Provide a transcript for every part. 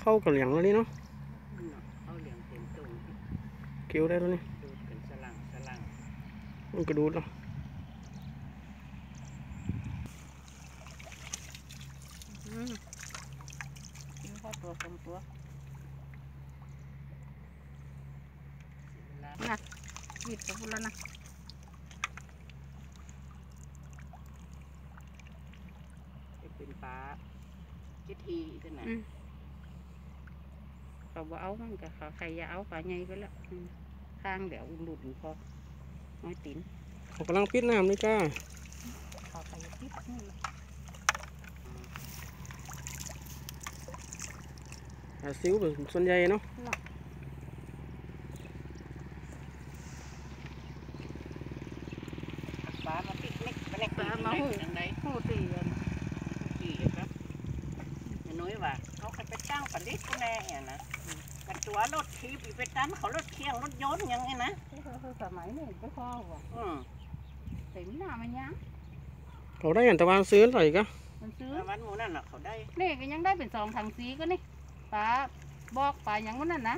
เข้ากับเหลียงแล้วนี่เนาะเขาเลี้ยงเต็มตุ่มเกี่ยวได้แล้วนี่ดูดเป็นสลังสลังมันกระดูดแล้วอืมกินข้าวตัวสองตัวแล้วนะหยิบไปพูดแล้วนะจะเป็นปลาจิทีตัวไหนะอืม เขาบ่เอามันก็เขาใครอย่าเอาปลาใหญ่ไปแล้วอืมทางเดี๋ยวหลุดพอน้อยตินเขากำลังปิดน้ำนี่จ้าเขาใครอย่าพิษนี่ หาซิวเป็นส่วนใหญ่เนาะปลามาปิกนิกไปเล็กปลามาหูยังไง โอ้ตีอัน ขี่ครับไอ้น้อยว่าเขาเคยไปจ้างป ลาลิกกูแน่เนี่ยนะกันตัวรถทีบอีกไปตันเขารถเคียงรถยนต์ยังไงนะสมัยนี้ไม่พอว่ะอืมเต็มหน้ามันยังเขาได้อย่างตะวันซื้อใส่ก็มันซื้อแล้ววันหมูนั่นน่ะเขาได้นี่ก็ยังได้เป็นสองถังสีก็นี่ปลาบอกปลาอย่างวันนั้นนะ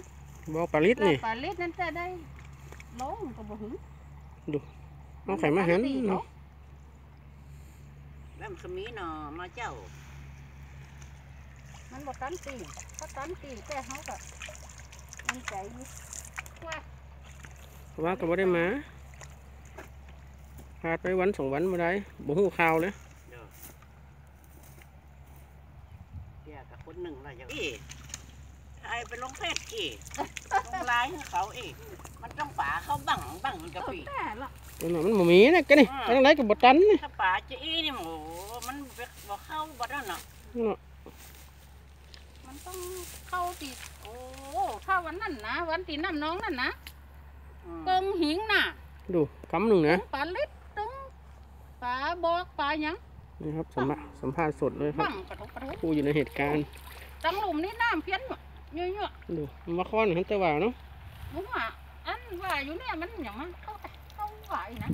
บอกปลาลิดนี่ปลาเล็ดนั้นจะได้ลงก็บ่หึงเอาไข่มาหันตีเนาะแล้วมันก็มีหนอมาเจ้า มันบ่ตันตีถ้าตันตีแต่เขาก็มันใจอยู่ว่าเพราะว่าก็บ่ได้มาพาดไปวันสองวันมาได้บ่หูข่าวเลยเดี๋ยวเดี๋ยวกับคนหนึ่งละอย่างอีทายไปลงเฟซอีลงไลน์ให้เขาอีกมันต้องป่าเขาบังบังกะเออปีแต่ละตัวนั้นมันบ่มีนะก็นี่อ่าอันไหนก็บ่ตันนี่ถ้าป่าจะอีนี่หมูมันบ่เข้าบ่ได้เนาะเนาะ มันต้องเข้าตีโอ้ถ้าวันนั้นนะวันตีน้ำน้องนั่นนะอืมเกิงหิงน่ะ ดูกำหนึ่งนะปลาเล็ดตึงปลาบอกปลาหยังนี่ครับสัมภาสัมภาษณ์สดเลยครับบังกระทบกระทบผู้อยู่ในเหตุการณ์ตังหลุมนี่น้ำเพี้ยนหมดเยอะดูมาค้อนหันแต่ว่าเนาะๆผมว่าอันว่าอยู่เนี่ยมันอย่างมันเข้าเข้าไหวนะ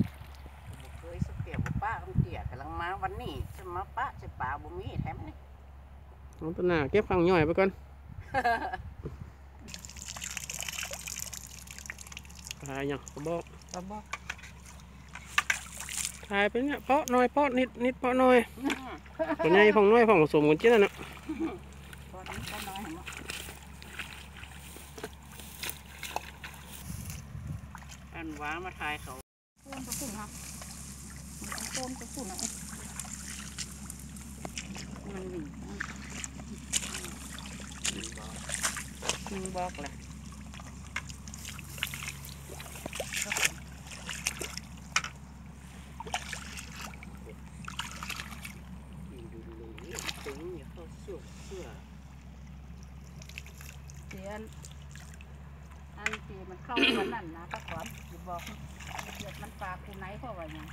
บ่เคยสเปียบ่ป้าต้องเตี่ยกำลังมาวันนี้จะมาป้าจะป่าบ่มีแถมนี่ เอาตัวหน้าเก็บข้างย่อยไปก่อนตายยังก็บอกปลาบอกถ่ายไปเนี่ยเพาะน้อยเพาะนิดนิดเพาะน้อยอืมตัวใหญ่ของน้อยของผสมกันเจ้าน่ะตอนนี้ก็น้อยเห็นไหมอันว้ามาทายเขาต้นตะกุ่นครับมันต้นตะกุ่นนะมันหนี มึง บอกแหละดูดูดูตึงอย่าเข้าเสื้อเสื้อเสียนอันที่มันเข้าวันนั้นนะตะขอนอย่าบอกเกิดมันปลาคูไหนเพราะว่าอย่าง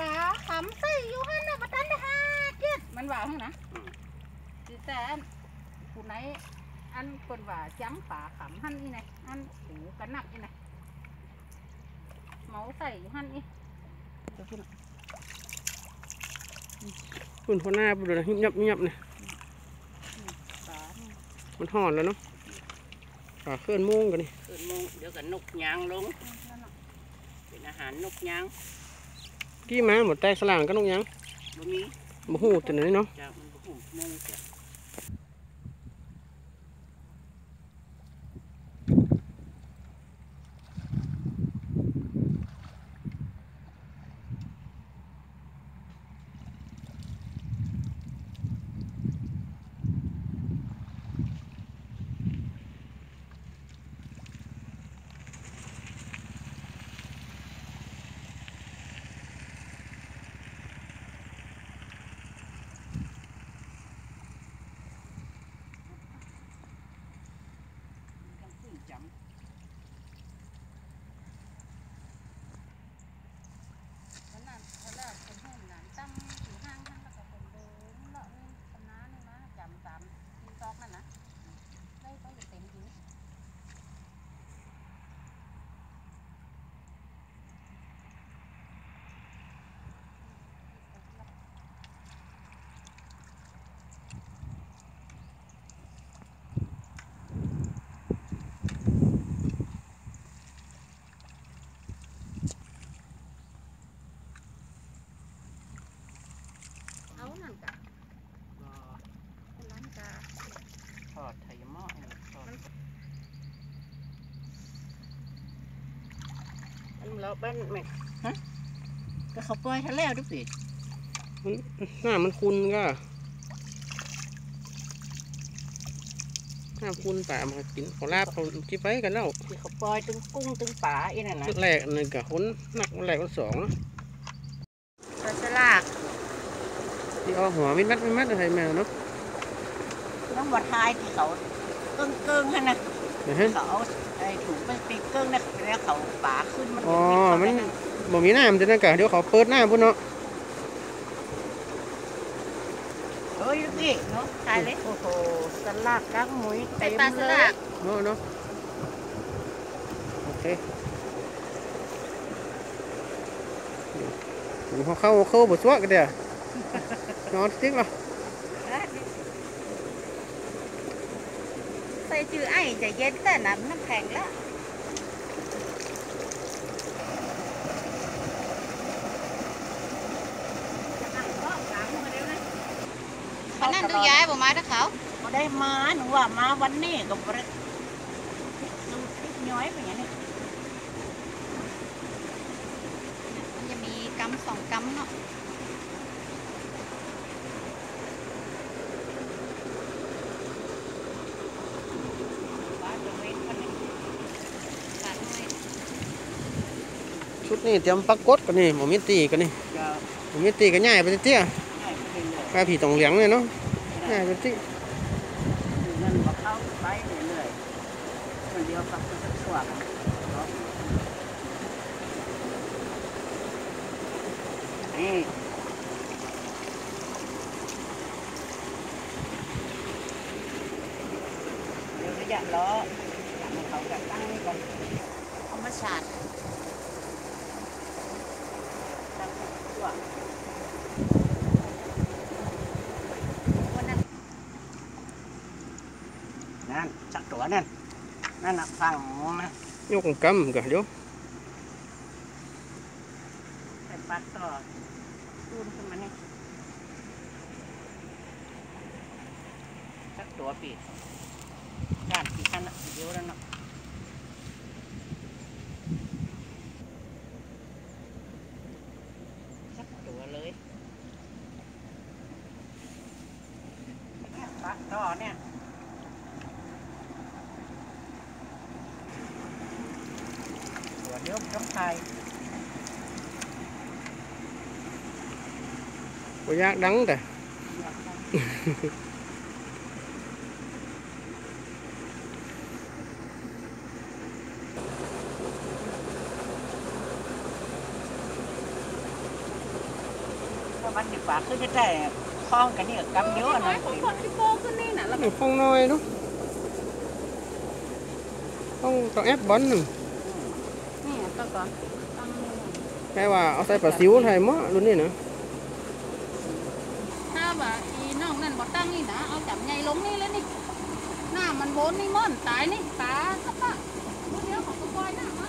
ปลาขำใส่อยู่หันน่ะประทันได้ห้าเจ็ดมันว่าหั่นนะสิแต่อันคูไหน อันคนว่าจ้ำปลาขำหันนี่ไงอันหูกันนักนี่ไงเมาใส่อยู่หันนี่เดี๋ยวคุณคุณคนหน้าดูนะยิบยับยิบยับนะปลานี่มันห่อนแล้วเนาะปลาเคลื่อนโม่งกันนี่เกิดโมงเดี๋ยวกับนกยางลงนั่นน่ะเป็นอาหารนกยางกี้มาหมดแตกสลางกันนกหยังบ่มีบ่หูแต่ไหนเนาะจ้ามันบ่หุ่มโมงจ้ะ เป็นไม่ฮะก็เขาปล่อยทะแล้วด้วยสิมันหน้ามันคุณก็หน้าคุณป่ามากินเขาลาบเขาที่ไปกันแล้วที่เขาปล่อยตึงกุ้งตึงป่าอีนั่นนะแรกหนึ่งกับคนหนักแรกคนสองเนาะปลาสลากที่เอาหัวมิดมัดมิดมัดอะไรมาเนาะต้องวัดทายที่เขาเกิ้งเกิ้งๆฮะนะเดี๋ยวฮะเขาเอา ไอ้ถุงไปตีเกิ้งนะแล้วเขาป่าขึ้นมันอ๋อจะมันเข้าไปะบ่มีน้ำจะนั่นกะเดี๋ยวเขาเปิดน้ำพุ่นเนาะเฮ้ยนี่เนาะตายเลยโอ้โหสลากกักหมุยเป็เต็นมปลาสเลลายกเนาะเนาะโอเคผมเขาเข้าเข้าบทสวดกันเดี๋ยวนอนติ๊กเหรอ ส่จือไอ้จะเย็นแต่น้ำน้ำแข็งแล้ววันนั้นดูย้ายบ่มาถ้าเขาก็ได้มาหนูว่ามาวันนี้ก็บริดูคลิปย้อยไปอย่างนี้ มันจะมีกำสองกำเนาะ บ้านจะเว้นกันนี่ ปลาน้อย ชุด นี้เตรียมปักกดกันนี่หมอมิตีกันนี่จะหมอมิตีกันง่ายไปเตี้ยให้ไปเรื่อยปลาผีตองเหลียงเลยเนาะง่ายไปตี้ๆนั่นว่าเข้าไปเรื่อยๆคนเดียวกับคนชั่วกันเนาะนี่เดี๋ยวระยะล้อให้เขาจะตั้งนี่ก่อน เอามาฉาด ตั้งชั่ว วันนั้น นั่ นจักตัวนั่นนั่นน่ะฟังนะยกกำกันเดี๋ยวใส่ปลักต่อตูนขึ้นมานี่จักตัวปีด้านที่ขันน่ะเดียวแล้วเนาะจักตัวเลยเนี่ยปลักต่อเนี่ย ตัวเดียวต้องไทยบ่ยากดังแต่เพราะมันสิปา กขึ้นจะได้คล้องกันนี่กำเยอะหน่อยของคนที่โตขึ้นนี่น่ะแล้วนี่ฟองน้อยเนาะต้องต้องแอปบอลหนึ่งนี่ก็ก่อนตั้งนี่แค่ว่าเอาใส่ปลาซิวไทยหม้อรุ่นนี้นะถ้าว่าอีน้องนั่นบ่ตั้งนี่นะเอาจับใหญ่ลงนี่แล้วนี่หน้ามันโบนนี่ม่อนตายนี่ตาสักปะเดี๋ยวเขาก็ปล่อยหน้ามา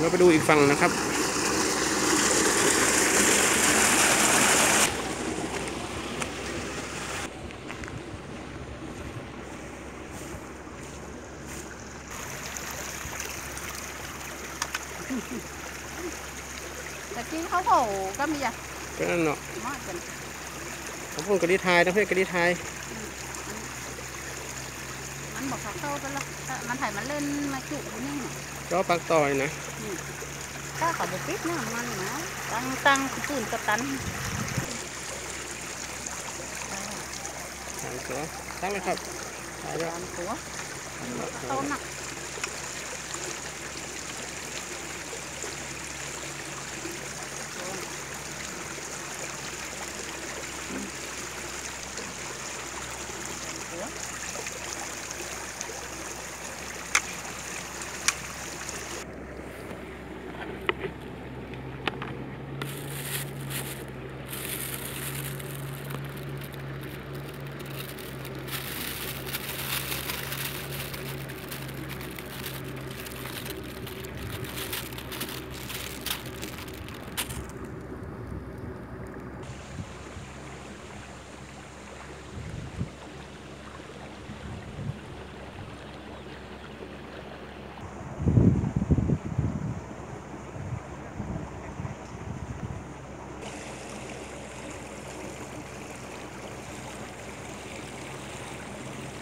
เราไปดูอีกฝั่งนะครับ แต่กี้เขาโผก็มีอะก็นั่นเนาะมาจนผมพูดกระดิไทยนะเพื่อนกระดิไทยมันบอกเขาเข้าไปแล้วถ้ามันถ่ายมันเล่นมาจุอยู่นี่น่ะก็ปักต่อยนะถ้าเขาจะติดหน้ามันนะตั้งตั้งตื่นกระตันสามตัวตั้งเลยครับถ่ายแล้วตามตัวเขาหนัก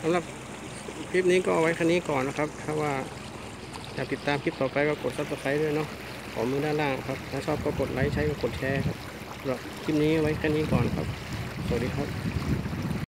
สำหรับคลิปนี้ก็เอาไว้แค่นี้ก่อนนะครับ ถ้าว่าอยากติดตามคลิปต่อไปก็กดซับสไครต์ด้วยเนาะขอมือด้านล่างครับ ถ้าชอบก็กดไลค์ใช้ก็กดแชร์ครับสำหรับคลิปนี้ไว้แค่นี้ก่อนครับ สวัสดีครับ